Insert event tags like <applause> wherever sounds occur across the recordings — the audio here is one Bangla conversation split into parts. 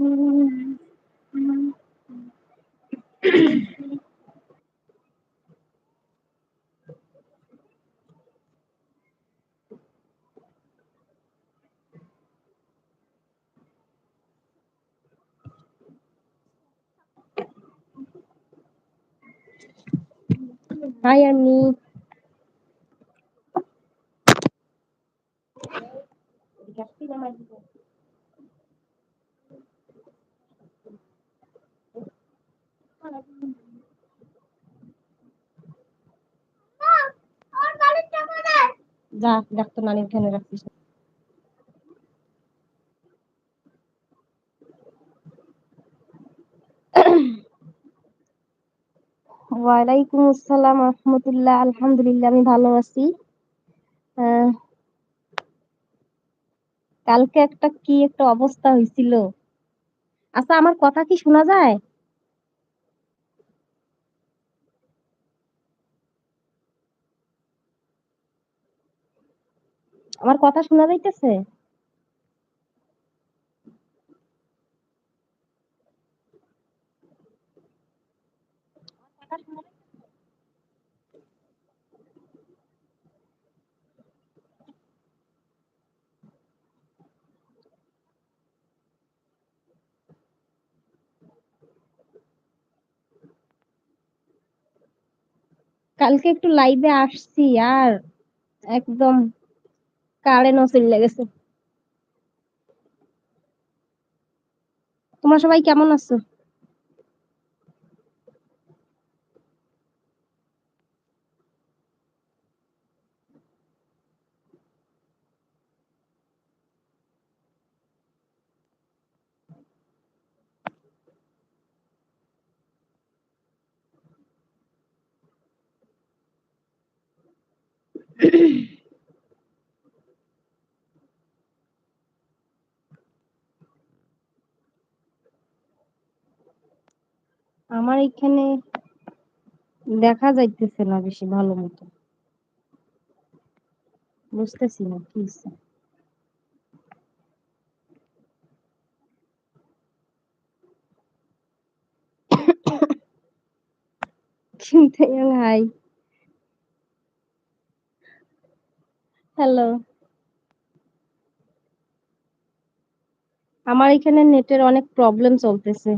Hi, Arnie. যা ডাক্তার নানি এখানে রাখছিস ওয়ালাইকুম আসসালাম রহমতুল্লাহ, আলহামদুলিল্লাহ আমি ভালো আছি। কালকে একটা কি একটা অবস্থা হয়েছিল আচ্ছা আমার কথা কি শোনা যায়? আমার কথা শোনা যাইতেছে? কালকে একটু লাইভে আসছি আর একদম কারেন্টও চলে গেছে তোমরা সবাই কেমন আছো? <coughs> আমার এখানে দেখা যাইতেছে না বেশি ভালো মতো। বুঝতেছি না, কি হাই হ্যালো আমার এখানে নেটের অনেক প্রবলেম চলতেছে।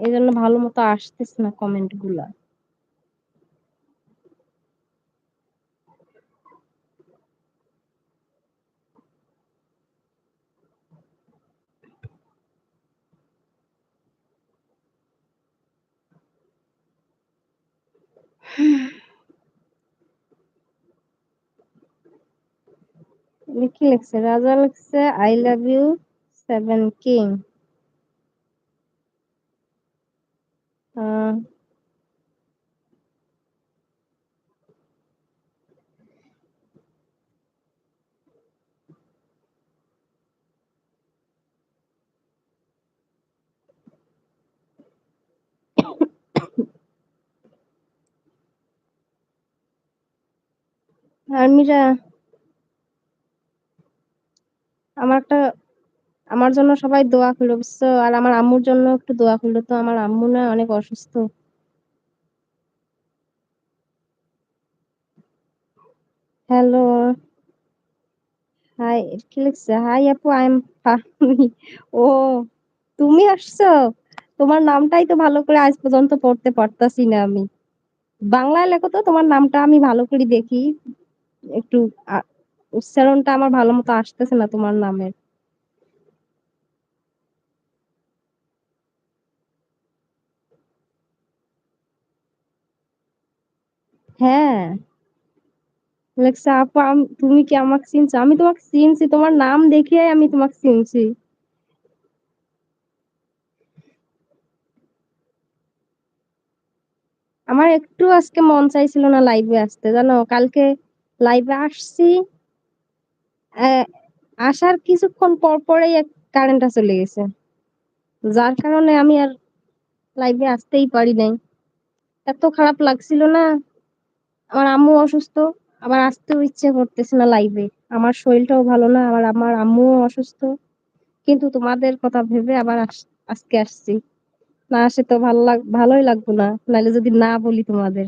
এই জন্য ভালো মতো আসতেছে না কমেন্টগুলা। কি লিখছে, রাজা লিখছে I love you seven king আর্মিরা আমার একটা আমার জন্য সবাই দোয়া করল, বুঝছ? আর আমার আম্মুর জন্য একটু দোয়া করল তো, আমার আম্মু না অনেক অসুস্থ। হ্যালো হাই কি লিখছে? হাই আপু আই এম <laughs> ও, তুমি আসছো? তোমার নামটাই তো ভালো করে আজ পর্যন্ত পড়তে পারতাছি না আমি। বাংলায় লেখো তো, তোমার নামটা আমি ভালো করে দেখি। একটু উচ্চারণটা আমার ভালো মতো আসতেছে না তোমার নামের। হ্যাঁ। লেখছে আপু তুমি কি আমাকে চিনছো? আমি তোমাকে চিনছি, তোমার নাম দেখে আমি তোমাকে চিনছি। আমার একটু আজকে মন চাইছিল না লাইভে আসতে, জানো? কালকে লাইভে আসছি আসার কিছুক্ষণ পর পরেই কারেন্টটা চলে গেছে। যার কারণে আমি আর লাইভে আসতেই পারি নাই। এত খারাপ লাগছিল না। আমার আম্মু অসুস্থ, আবার আসতেও ইচ্ছে করতেছে না লাইভে আমার শরীরটাও ভালো না, আবার আমার আম্মুও অসুস্থ। কিন্তু তোমাদের কথা ভেবে আবার আজকে আসছি। না আসে তো ভালো লাগ, ভালোই লাগতো না নাহলে যদি না বলি তোমাদের।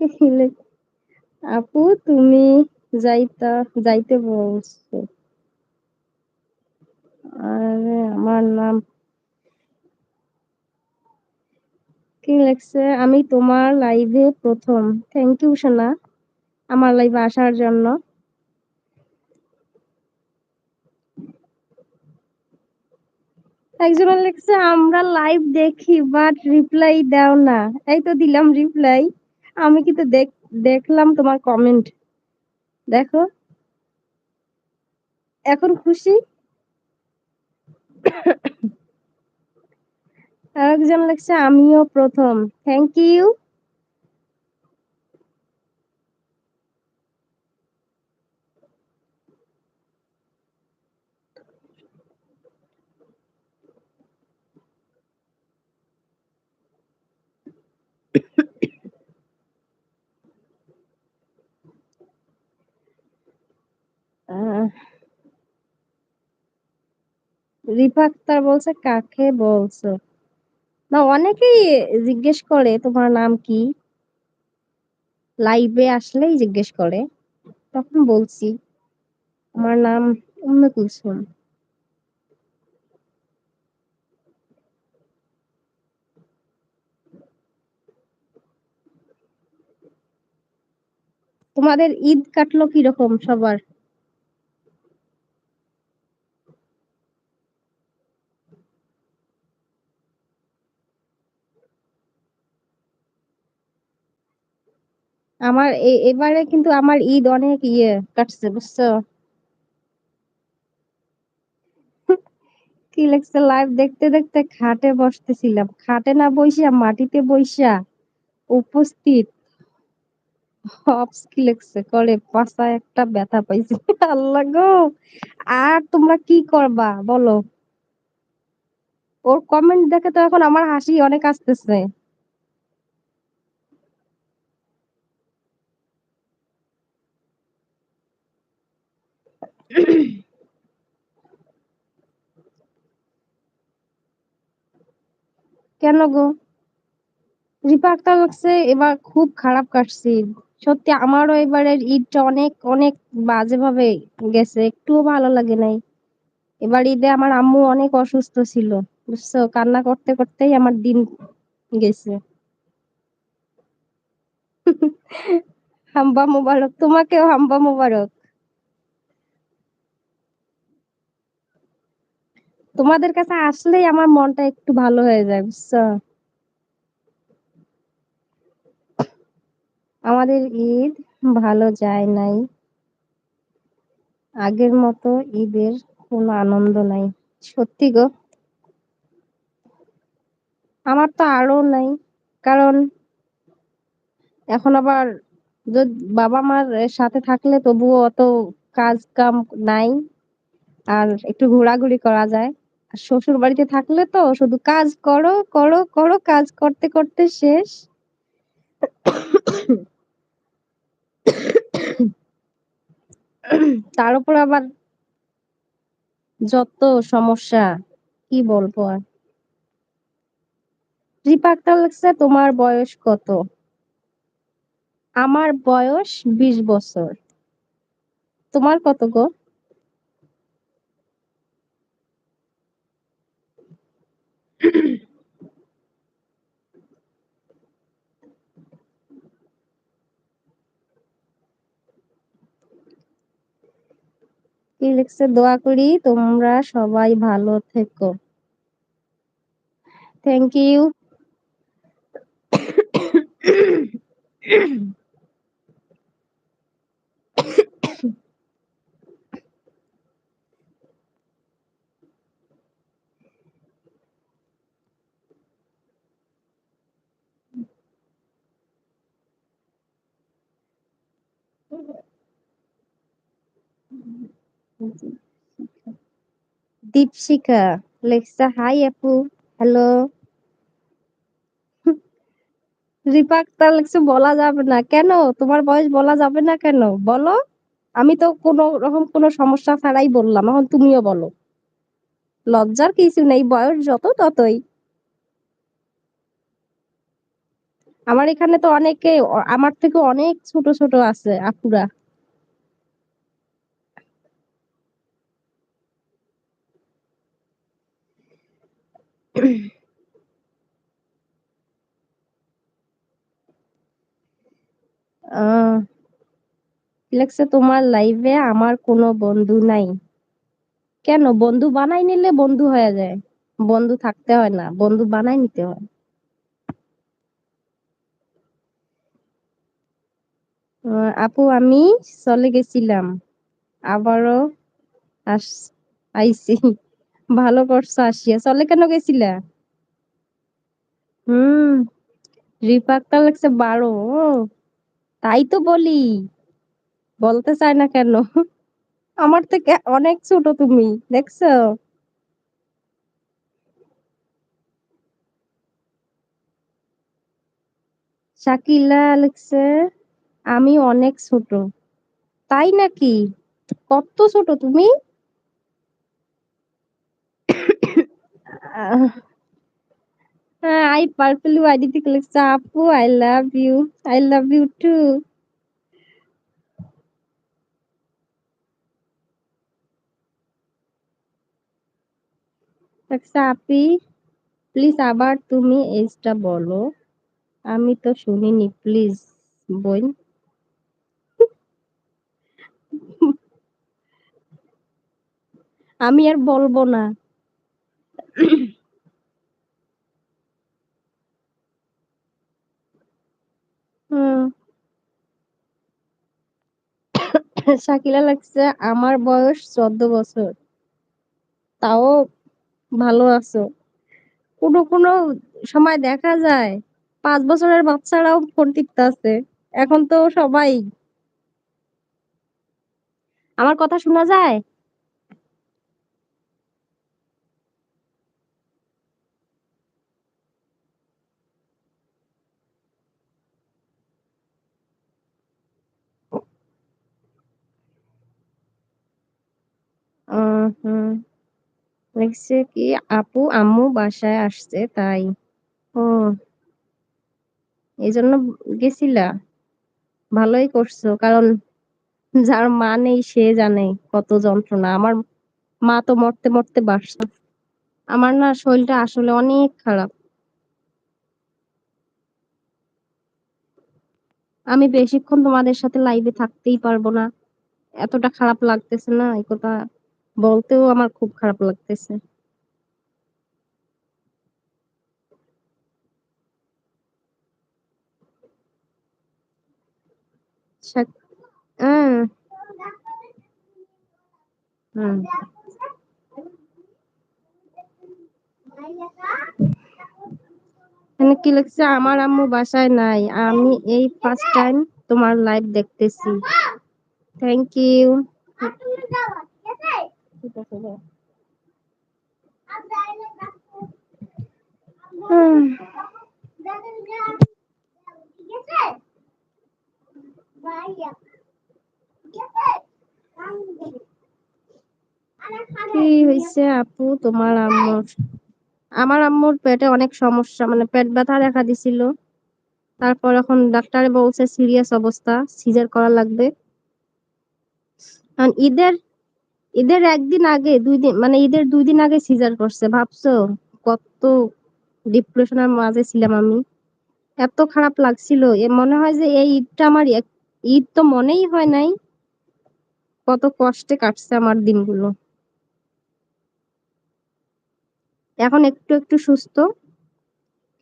<laughs> আপু, তুমি যাইতা, যাইতে বলছো। আরে, আমার নাম কি লেখছে? আমি তোমার লাইভে প্রথম। থ্যাংক ইউ সোনা, আমার লাইভে আসার জন্য। একজন লিখছে, আমরা লাইভ দেখি বাট রিপ্লাই দাও না। এই তো দিলাম রিপ্লাই আমি কিন্তু দেখ, দেখলাম তোমার কমেন্ট দেখো। এখন খুশি? আরেকজন লিখছে আমিও প্রথম। থ্যাংক ইউ রিফা আক্তার বলছে, কাকে বলছো? না, অনেকেই জিজ্ঞেস করে, তোমার নাম কি? লাইভে আসলেই জিজ্ঞেস করে, তখন বলছি, আমার নাম উম্মে কুলসুম। তোমাদের ঈদ কাটলো কীরকম সবার? আমার এবারে কিন্তু আমার ঈদ অনেক ইয়ে কাটছে, বুঝছ? কি লাগছে লাইভ দেখতে দেখতে খাটে বসতেছিলাম। খাটে না বইসা, মাটিতে বইসা, উপস্থিত। হপস কি লাগছে? করে পাছায় একটা ব্যথা পাইছি। <laughs> আল্লাহ গো! আর তোমরা কি করবা, বলো? ওর কমেন্ট দেখে তো এখন আমার হাসি অনেক আসতেছে। কেন গো? রিপা আক্তার লাগছে এবার খুব খারাপ কাটছি। সত্যি আমারও এবারের ঈদটা অনেক অনেক বাজে ভাবে গেছে, একটুও ভালো লাগে নাই। এবার ঈদে আমার আম্মু অনেক অসুস্থ ছিল, বুঝছ? কান্না করতে করতেই আমার দিন গেছে। হাম্বা মোবারক, তোমাকেও হাম্বা মোবারক। তোমাদের কাছে আসলেই আমার মনটা একটু ভালো হয়ে যায়, বুঝছ? আমাদের ঈদ ভালো যায় নাই। আগের মতো ঈদের কোনো আনন্দ নাই। সত্যি গো। আমার তো আরও নাই, কারণ এখন আবার বাবা মার সাথে থাকলে তবুও অত কাজ কাম নাই, আর একটু ঘোরাঘুরি করা যায়। আর শ্বশুর বাড়িতে থাকলে তো শুধু কাজ করো করো করো, কাজ করতে করতে শেষ। তার উপর আবার যত সমস্যা, কি বলব আর? রিপা লাগছে তোমার বয়স কত? আমার বয়স বিশ বছর। তোমার কত গো? <clears throat> দোয়া করি তোমরা সবাই ভালো থেকো। থ্যাংক ইউ দীপশিখা লিখছে হাই আপু। হ্যালো রিপা আক্তার লিখছে, বলা যাবে না। কেন? তোমার বয়স বলা যাবে না কেন? বলো। আমি তো কোনো রকম কোনো সমস্যা ছাড়াই বললাম। এখন তুমিও বলো। লজ্জার কিছু নেই, বয়স যত ততই। আমার এখানে তো অনেকে, আমার থেকে অনেক ছোট ছোট আছে আপুরা। লেখছে তোমার লাইভে আমার কোনো বন্ধু নাই। কেন? বন্ধু বানাই নিলে বন্ধু হয়ে যায়। বন্ধু থাকতে হয় না, বন্ধু বানাই নিতে হয়। আপু, আমি চলে গেছিলাম। আবারও আইছি ভালো করছ আসিয়া। চলে কেন গেছিলা? হুম রিপাকটা লাগছে বারো তাই তো বলি। বলতে চায় না কেন? আমার থেকে অনেক ছোট তুমি, দেখছ? শাকিলা লিখছে আমি অনেক ছোট। তাই নাকি? কত ছোট তুমি আহ, হ্যাঁ আই পার্পল আইডি থেকে লিখছে আপু I love you I love you too Api please আবার তুমি এজটা বলো আমি তো শুনিনি প্লিজ বোন। আমি আর বলব না হুম শাকিলা লাগছে, আমার বয়স চোদ্দ বছর। তাও ভালো আছো। কোনো কোনো সময় দেখা যায়, পাঁচ বছরের বাচ্চারাও ফোন টিপতে আছে এখন তো সবাই। আমার কথা শোনা যায়? হুম লিখছে কি আপু, আম্মু বাসায় আসছে, তাই। ও এই জন্য গেছিলা? ভালোই করছ, কারণ যার মা নেই, সে জানে কত যন্ত্রণা। আমার মা তো মরতে মরতে বাসছে আমার না শরীরটা আসলে অনেক খারাপ। আমি বেশিক্ষণ তোমাদের সাথে লাইভে থাকতেই পারব না। এতটা খারাপ লাগতেছে না, এই কথা। বলতেও আমার খুব খারাপ লাগতেছে। এখানে কি লিখছে আমার আম্মু বাসায় নাই, আমি এই ফার্স্ট টাইম তোমার লাইভ দেখতেছি। থ্যাংক ইউ কি হয়েছে আপু, তোমার আম্মুর? আমার আম্মুর পেটে অনেক সমস্যা মানে পেট ব্যথা দেখা দিছিল। তারপর এখন ডাক্তারে বলছে সিরিয়াস অবস্থা সিজার করা লাগবে। ঈদের ঈদের একদিন আগে, দুই দিন মানে ঈদের দুই দিন আগে সিজার করছে, ভাবছ? কত ডিপ্রেশনের মাঝে ছিলাম আমি। এত খারাপ লাগছিল। এ মনে হয় যে এই ঈদটা আমার ঈদ তো মনেই হয় নাই। কত কষ্টে কাটছে আমার দিনগুলো। এখন একটু একটু সুস্থ,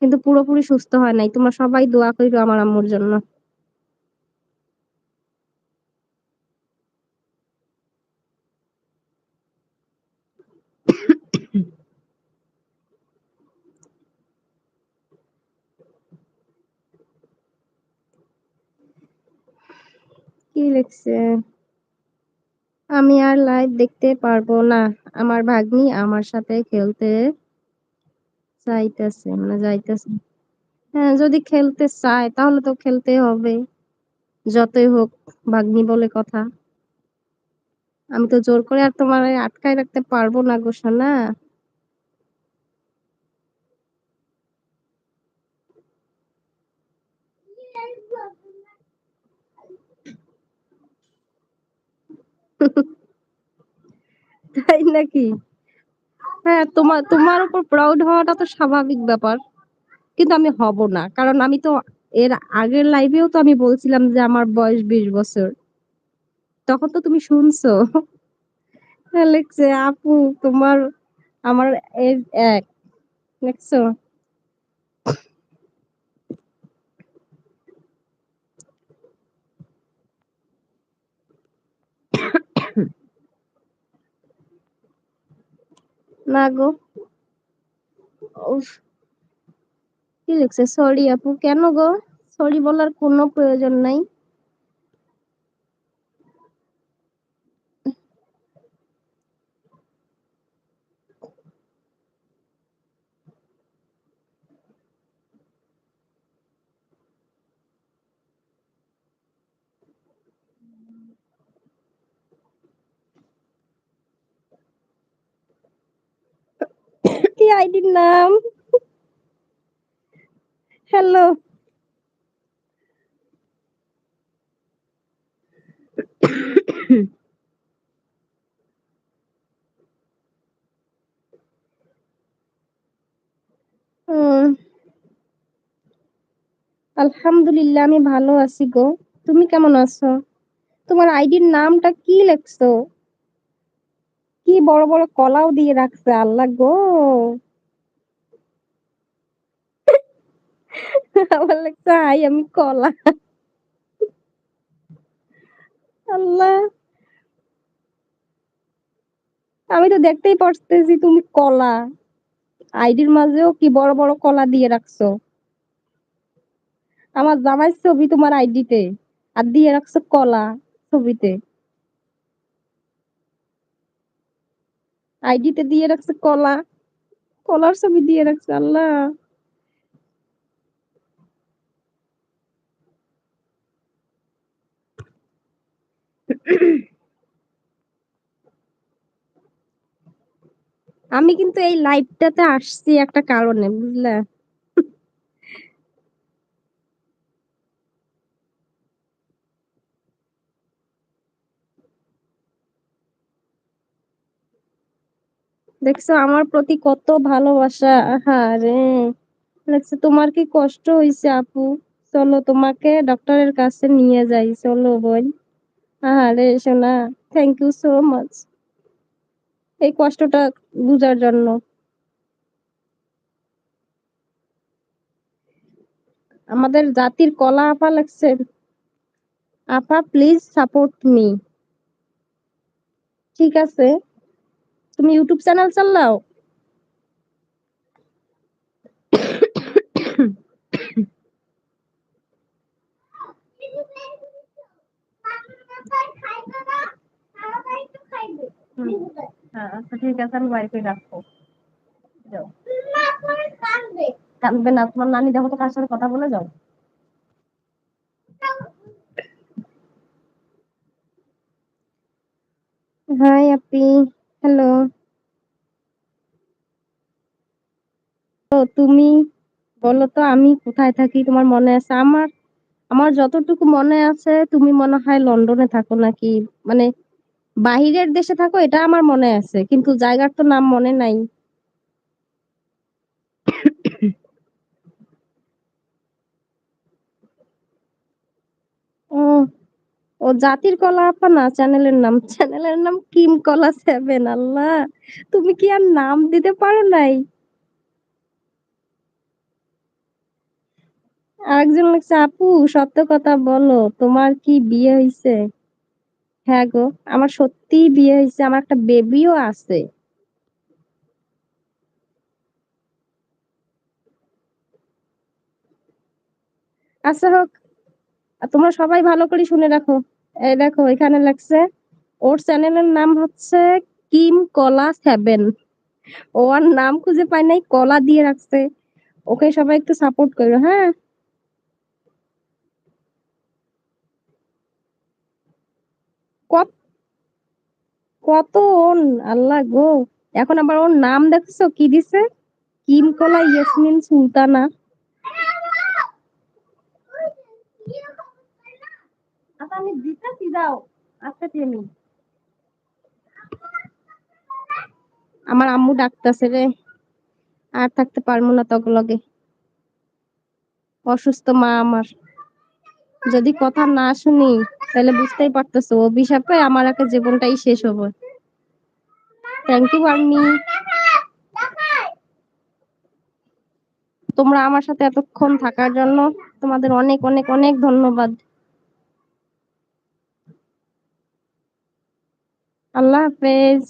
কিন্তু পুরোপুরি সুস্থ হয় নাই। তোমরা সবাই দোয়া করিও আমার আম্মুর জন্য। কি লিখছে আমি আর লাইভ দেখতে পারব না। আমার ভাগ্নি আমার সাথে খেলতে চাইতেছে মানে যাইতেছে। হ্যাঁ যদি খেলতে চায়, তাহলে তো খেলতে হবে। যতই হোক, ভাগ্নি বলে কথা। আমি তো জোর করে আর তোমার আটকায় রাখতে পারব না গো সোনা তাই নাকি? হ্যাঁ তোমার তোমার উপর প্রাউড হওয়াটা তো স্বাভাবিক ব্যাপার। কিন্তু আমি হব না। কারণ আমি তো এর আগের লাইভেও তো আমি বলছিলাম যে আমার বয়স বিশ বছর। তখন তো তুমি শুনছো। <laughs> আপু, তোমার, আমার এক। দেখছ? না গো কি লিখছে? সরি আপু কেন গো? সরি বলার কোনো প্রয়োজন নাই কি আইডির নাম হ্যালো <coughs> আলহামদুলিল্লাহ, আমি ভালো আছি গো। তুমি কেমন আছো? তোমার আইডির নামটা কি লেখছো? কি বড় বড় কলাও দিয়ে রাখছে, আল্লাহ গো। <laughs> আমার লাগছে আমি কলা। আল্লাহ। আমি তো দেখতেই পারতেছি তুমি কলা। আইডির মাঝেও কি বড় বড় কলা দিয়ে রাখছো? আমার জামাইয়ের ছবি তোমার আইডিতে, আর দিয়ে রাখছো কলা ছবিতে। আইডিতে দিয়ে রাখছে কলা, কলার ছবি দিয়ে রাখছে, আল্লাহ। আমি কিন্তু এই লাইভটাতে আসছি একটা কারণে, বুঝলে? দেখছ, আমার প্রতি কত ভালোবাসা? আহারে! দেখছ, তোমার কি কষ্ট হয়েছে আপু? চলো, তোমাকে ডক্টরের কাছে নিয়ে যাই, চলো বোন আহারে সোনা থ্যাংক ইউ সো মাচ এই কষ্টটা বুঝার জন্য। আমাদের জাতির কলা আপা লাগছে। আপা প্লিজ সাপোর্ট মি ঠিক আছে? তুমি ইউটিউব চ্যানেল চালাও? হ্যাঁ আচ্ছা ঠিক আছে, আমি বাড়িতে রাখব। কাঁদবে না, তোমার নানি দেখো তো কার সাথে কথা বলে, যাও। হাই, আপি। হ্যালো। তো তুমি বলো তো, আমি কোথায় থাকি? তোমার মনে আছে? আমার আমার যতটুকু মনে আছে, তুমি মনে হয় লন্ডনে থাকো নাকি? মানে বাহিরের দেশে থাকো, এটা আমার মনে আছে, কিন্তু জায়গার তো নাম মনে নাই। ও জাতির কলা আপা না, চ্যানেলের নাম চ্যানেলের নাম কিম কলা সেভেন, আল্লাহ, তুমি কি আর নাম দিতে পারো নাই? আরেকজন লিখছে আপু, সত্য কথা বলো, তোমার কি বিয়ে হয়েছে হ্যাঁ গো, আমার সত্যিই বিয়ে হয়েছে, আমার একটা বেবিও আছে। আচ্ছা হোক তোমরা সবাই ভালো করে শুনে রাখো। এই দেখো, এখানে লাগছে, ওর চ্যানেলের নাম হচ্ছে কিম কলা সেভেন। ও আর নাম খুঁজে পায় নাই, কলা দিয়ে রাখছে। ওকে সবাই একটু সাপোর্ট করো হ্যাঁ? কত কত ওন আল্লাহ গো। এখন আবার ওর নাম দেখছ? কি দিছে? কিম কলা ইয়াসমিন সুলতানা। আচ্ছা আমি দিতেছি দাও। আচ্ছা টেমি। আমার আম্মু ডাকতেছে রে। আর থাকতে পারব না তক লগে অসুস্থ মা আমার। যদি কথা না শুনি, তাহলে বুঝতেই পারতেছো, অভিশাপে আমার একটা জীবনটাই শেষ হবে। থ্যাংক ইউ আর্মি তোমরা আমার সাথে এতক্ষণ থাকার জন্য তোমাদের অনেক অনেক অনেক ধন্যবাদ। আল্লাহ হাফেজ।